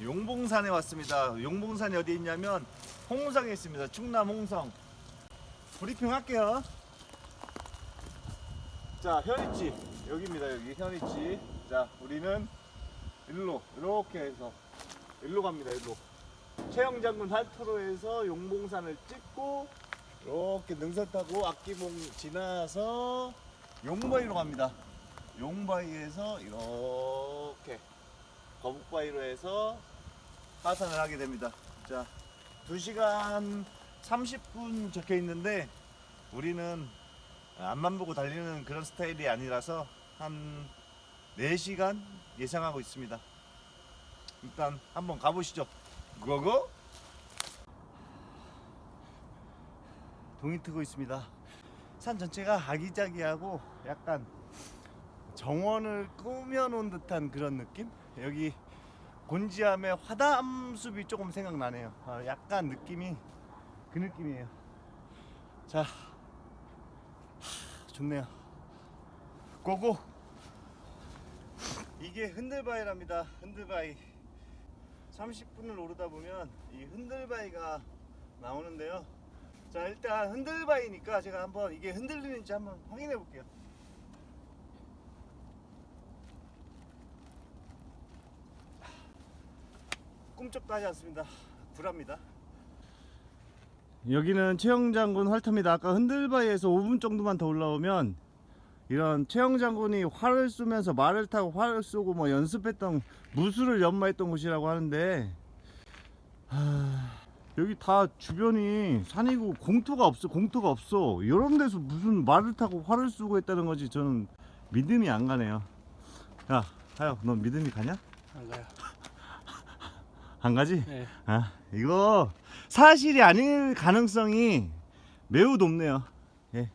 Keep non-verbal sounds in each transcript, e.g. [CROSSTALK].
용봉산에 왔습니다. 용봉산이 어디 있냐면 홍성에 있습니다. 충남 홍성. 브리핑 할게요. 자, 현이치 여기입니다. 여기 현이치. 자, 우리는 일로 이렇게 해서 일로 갑니다. 일로. 최영장군 활프로에서 용봉산을 찍고 이렇게 능선 타고 악기봉 지나서 용바위로 갑니다. 용바위에서 이렇게 거북바위로 해서 하산을 하게 됩니다. 자, 2시간 30분 적혀 있는데 우리는 앞만 보고 달리는 그런 스타일이 아니라서 한 4시간 예상하고 있습니다. 일단 한번 가보시죠. 고고! 동이 트고 있습니다. 산 전체가 아기자기하고 약간 정원을 꾸며놓은 듯한 그런 느낌? 여기 곤지암의 화담숲이 조금 생각나네요. 아, 약간 느낌이 그 느낌이에요. 자, 하, 좋네요. 고고! 이게 흔들바위랍니다. 흔들바위. 30분을 오르다 보면 이 흔들바위가 나오는데요. 자, 일단 흔들바위니까 제가 한번 이게 흔들리는지 한번 확인해 볼게요. 꿈쩍도 하지 않습니다. 불합니다. 여기는 최영장군 활터입니다. 아까 흔들바위에서 5분 정도만 더 올라오면 이런 최영장군이 활을 쏘면서 말을 타고 활을 쏘고 뭐 연습했던 무술을 연마했던 곳이라고 하는데 하... 여기 다 주변이 산이고 공터가 없어 공터가 없어 이런 데서 무슨 말을 타고 활을 쏘고 했다는 거지 저는 믿음이 안 가네요 야 하여 넌 믿음이 가냐? 안 가요. 안 가지? 네. 아 이거 사실이 아닐 가능성이 매우 높네요. 예.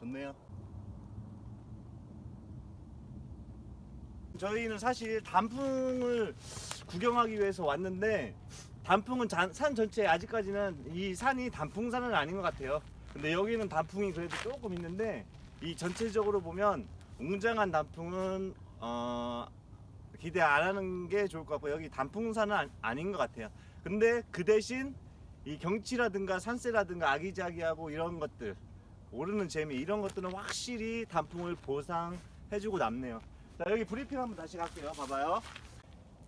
좋네요. 저희는 사실 단풍을 구경하기 위해서 왔는데 단풍은 잔- 산 전체에 아직까지는 이 산이 단풍산은 아닌 것 같아요. 근데 여기는 단풍이 그래도 조금 있는데 이 전체적으로 보면 웅장한 단풍은 어, 기대 안 하는 게 좋을 것 같고 여기 단풍산은 아- 아닌 것 같아요. 근데 그 대신 이 경치라든가 산세라든가 아기자기하고 이런 것들 오르는 재미 이런 것들은 확실히 단풍을 보상해주고 남네요. 자 여기 브리핑 한번 다시 갈게요. 봐봐요.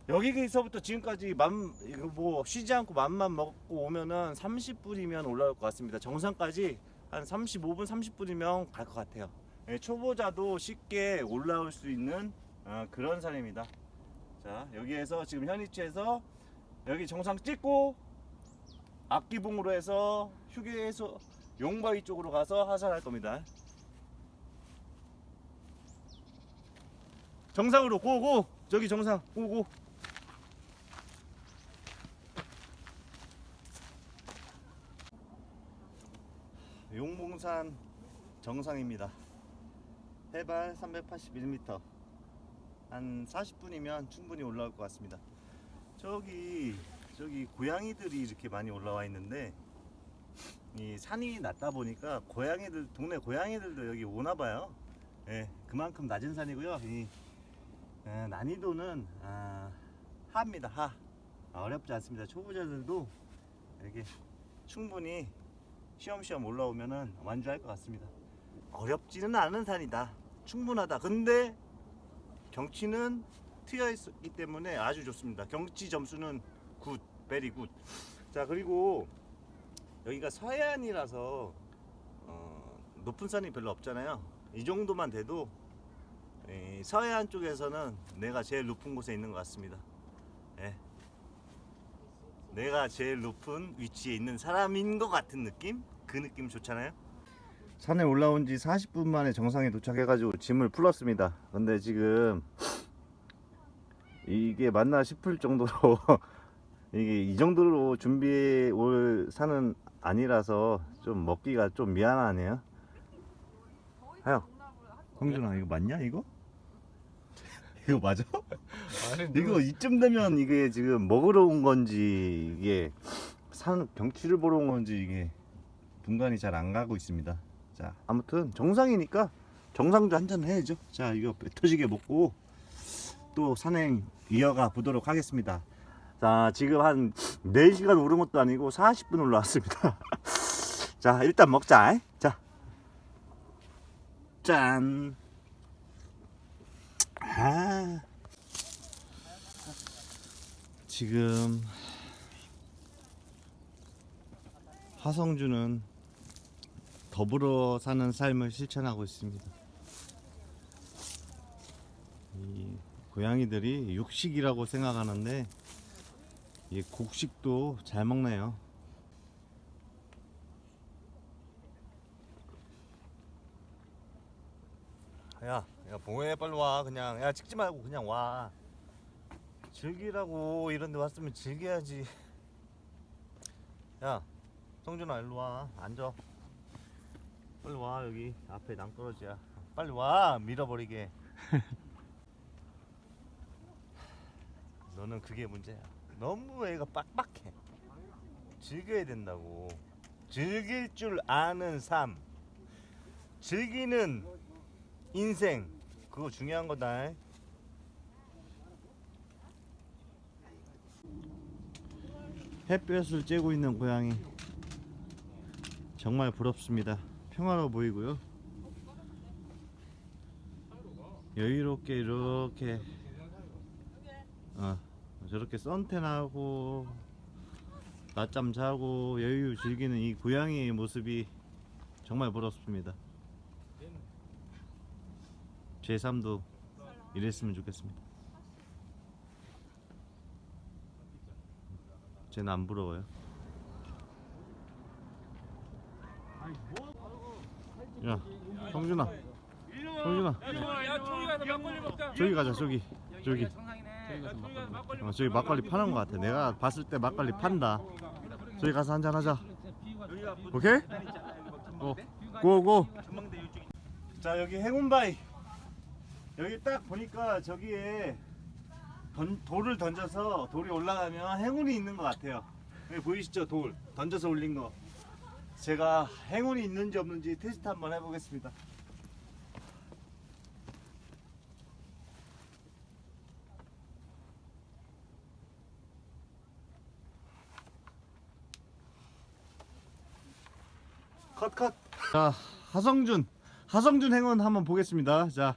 여기서부터 지금까지 맘 이거 뭐 쉬지 않고 맘만 먹고 오면은 30분이면 올라올 것 같습니다. 정상까지 한 35분 30분이면 갈 것 같아요. 예, 초보자도 쉽게 올라올 수 있는 어, 그런 산입니다. 자 여기에서 지금 현위치에서 여기 정상 찍고 앞기봉으로 해서 휴게소 용바위 쪽으로 가서 하산할 겁니다. 정상으로 고고 저기 정상 고고 용봉산 정상입니다. 해발 381m. 한 40분이면 충분히 올라올 것 같습니다. 저기 저기 고양이들이 이렇게 많이 올라와 있는데 이 산이 낮다 보니까 고양이들 동네 고양이들도 여기 오나 봐요. 예, 그만큼 낮은 산이고요. 이 에, 난이도는 아, 하입니다. 하. 아, 어렵지 않습니다. 초보자들도 이렇게 충분히 시험시험 올라오면은 완주할 것 같습니다. 어렵지는 않은 산이다. 충분하다. 근데 경치는 트여 있기 때문에 아주 좋습니다. 경치 점수는 굿, 베리 굿. 자 그리고 여기가 서해안이라서 어, 높은 산이 별로 없잖아요. 이 정도만 돼도 이 서해안 쪽에서는 내가 제일 높은 곳에 있는 것 같습니다. 예. 내가 제일 높은 위치에 있는 사람인 것 같은 느낌? 그 느낌 좋잖아요. 산에 올라온 지 40분 만에 정상에 도착해가지고 짐을 풀었습니다. 근데 지금 이게 맞나 싶을 정도로 [LAUGHS] 이게 이 정도로 준비해 올 산은 아니라서 좀 먹기가 좀 미안하네요. 하여, 홍준아 이거 맞냐 이거? 이거 맞아? 아니, 이거 이쯤 되면 이게 지금 먹으러 온 건지 이게 산 경치를 보러 온 건지 이게 분간이 잘 안 가고 있습니다. 자 아무튼 정상이니까 정상주 한잔 해야죠. 자 이거 배 터지게 먹고 또 산행 이어가 보도록 하겠습니다. 자 지금 한 4시간 오른 것도 아니고 40분 올라왔습니다. [LAUGHS] 자 일단 먹자. 자 짠. 아. 지금 하성주는 더불어 사는 삶을 실천하고 있습니다. 이 고양이들이 육식이라고 생각하는데 이 곡식도 잘 먹네요. 야, 야 봉해 빨리 와. 그냥. 야 찍지 말고 그냥 와. 즐기라고 이런 데 왔으면 즐겨야지. 야 성준아 일로 와. 앉아. 빨리 와 여기. 앞에 낭떠러지야. 빨리 와 밀어버리게. 너는 그게 문제야. 너무 애가 빡빡해. 즐겨야 된다고. 즐길 줄 아는 삶. 즐기는 인생 그거 중요한 거다 햇볕을 쬐고 있는 고양이 정말 부럽습니다. 평화로워 보이고요. 여유롭게 이렇게 어, 저렇게 선탠하고 낮잠 자고 여유 즐기는 이 고양이의 모습이 정말 부럽습니다. 제 삶도 이랬으면 좋겠습니다. 쟤는 안 부러워요. 야, 성준아, 성준아, 야, 저기 가자, 저기, 저기, 어, 저기 막걸리 파는 것 같아. 내가 봤을 때 막걸리 판다. 저기 가서 한잔 하자. 오케이? 고, 고, 고. 자, 여기 행운바위. 여기 딱 보니까 저기에 던, 돌을 던져서 돌이 올라가면 행운이 있는 것 같아요. 여기 보이시죠? 돌 던져서 올린 거. 제가 행운이 있는지 없는지 테스트 한번 해보겠습니다. 컷 컷. 자 하성준 하성준 행운 한번 보겠습니다. 자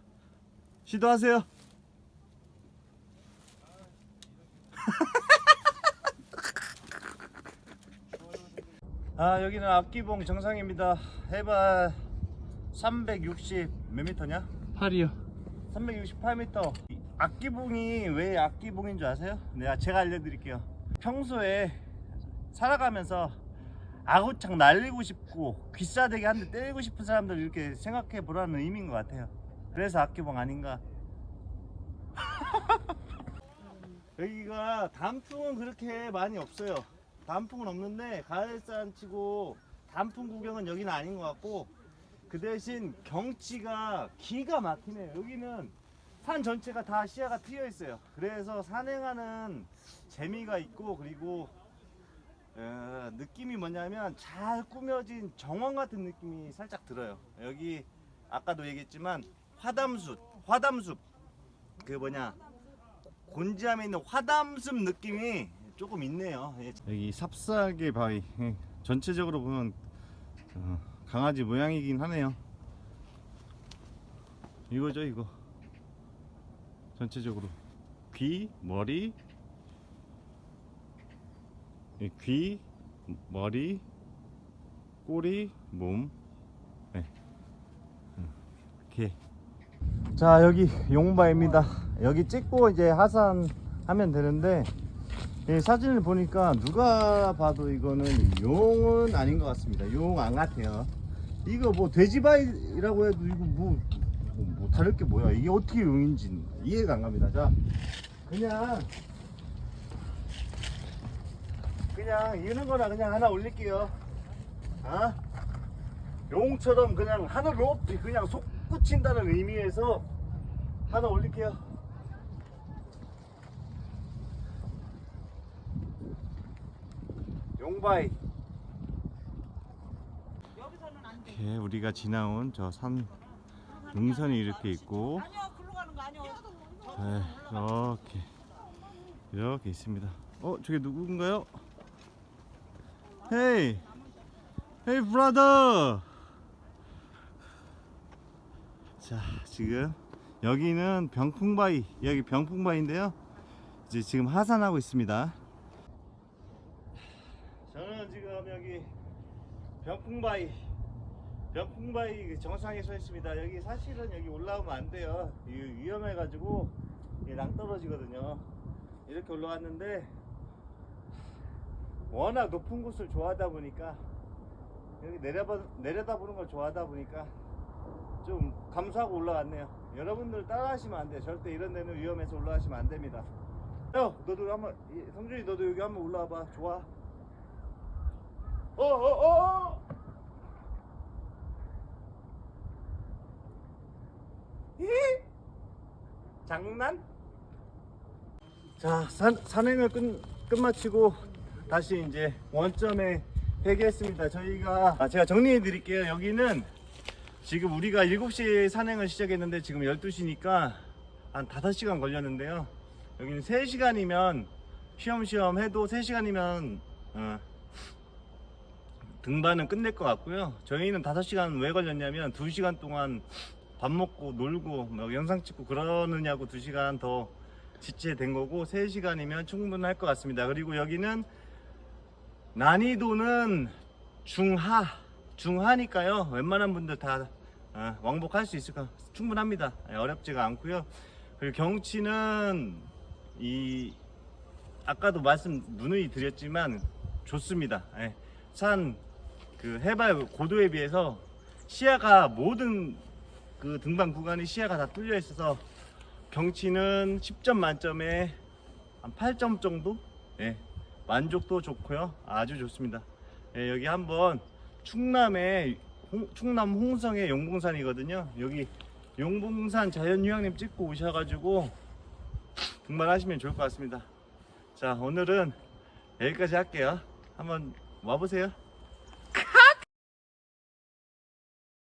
시도하세요. [LAUGHS] 아 여기는 앞기봉 정상입니다. 해발 360 몇 미터냐? 8이요. 368m. 악기봉이 왜 악기봉인 줄 아세요? 내가 제가 알려드릴게요. 평소에 살아가면서 아구창 날리고 싶고 귀싸대기 한 대 때리고 싶은 사람들 이렇게 생각해 보라는 의미인 것 같아요. 그래서 악기봉 아닌가? [LAUGHS] 여기가 단풍은 그렇게 많이 없어요. 단풍은 없는데 가을산 치고 단풍 구경은 여기는 아닌 것 같고 그 대신 경치가 기가 막히네요. 여기는 산 전체가 다 시야가 트여 있어요. 그래서 산행하는 재미가 있고 그리고 어, 느낌이 뭐냐면 잘 꾸며진 정원 같은 느낌이 살짝 들어요. 여기 아까도 얘기했지만 화담숲, 화담숲 그 뭐냐 곤지암에 있는 화담숲 느낌이 조금 있네요. 예. 여기 삽사계 바위 예, 전체적으로 보면 어, 강아지 모양이긴 하네요. 이거죠 이거 전체적으로 귀, 머리, 이 귀, 머리, 꼬리, 몸, 네. 음, 개. 자 여기 용바입니다. 여기 찍고 이제 하산 하면 되는데 이 사진을 보니까 누가 봐도 이거는 용은 아닌 것 같습니다. 용 안 같아요. 이거 뭐 돼지바위라고 해도 이거 뭐, 뭐, 뭐 다를 게 뭐야? 이게 어떻게 용인지 이해가 안 갑니다. 자 그냥 그냥 이런 거나 그냥 하나 올릴게요. 아? 용처럼 그냥 하늘 높이 그냥 솟구친다는 의미에서 하나 올릴게요. 용바이. 이렇게 우리가 지나온 저 산 능선이 이렇게 있고. 네, 이렇게 이렇게 있습니다. 어 저게 누군가요? 헤이 헤이 브라더! 자 지금 여기는 병풍바위 여기 병풍바위인데요. 이제 지금 하산하고 있습니다. 저는 지금 여기 병풍바위 병풍바위 그 정상에 서 있습니다. 여기 사실은 여기 올라오면 안 돼요. 이- 위험해 가지고 이게 낭떨어지거든요. 이렇게 올라왔는데 워낙 높은 곳을 좋아하다 보니까 여기 내려봐, 내려다보는 걸 좋아하다 보니까 좀 감수하고 올라왔네요. 여러분들 따라하시면 안 돼요. 절대 이런 데는 위험해서 올라가시면 안 됩니다. 형, 너도 한번, 이, 성준이 너도 여기 한번 올라와봐. 좋아. 어, 어, 어, 어! 히? 장난? 자, 산, 산행을 끝, 끝마치고 다시 이제 원점에 회귀했습니다. 저희가, 아, 제가 정리해 드릴게요. 여기는 지금 우리가 7시에 산행을 시작했는데 지금 12시니까 한 5시간 걸렸는데요. 여기는 3시간이면 쉬엄쉬엄 해도 3시간이면 어, 등반은 끝낼 것 같고요. 저희는 5시간 왜 걸렸냐면 2시간 동안 밥 먹고 놀고 뭐 영상 찍고 그러느냐고 2시간 더 지체된 거고 3시간이면 충분할 것 같습니다. 그리고 여기는 난이도는 중하 중하니까요. 웬만한 분들 다 어, 왕복할 수 있을 거 충분합니다. 예, 어렵지가 않고요. 그리고 경치는 이 아까도 말씀 누누이 드렸지만 좋습니다. 예, 산그 해발 고도에 비해서 시야가 모든 그 등반 구간이 시야가 다 뚫려 있어서 경치는 10점 만점에 한 8점 정도? 예, 만족도 좋고요. 아주 좋습니다. 예, 여기 한번 충남의 홍- 충남 홍성의 용봉산이거든요. 여기 용봉산 자연휴양림 찍고 오셔가지고 등반하시면 좋을 것 같습니다. 자, 오늘은 여기까지 할게요. 한번 와보세요.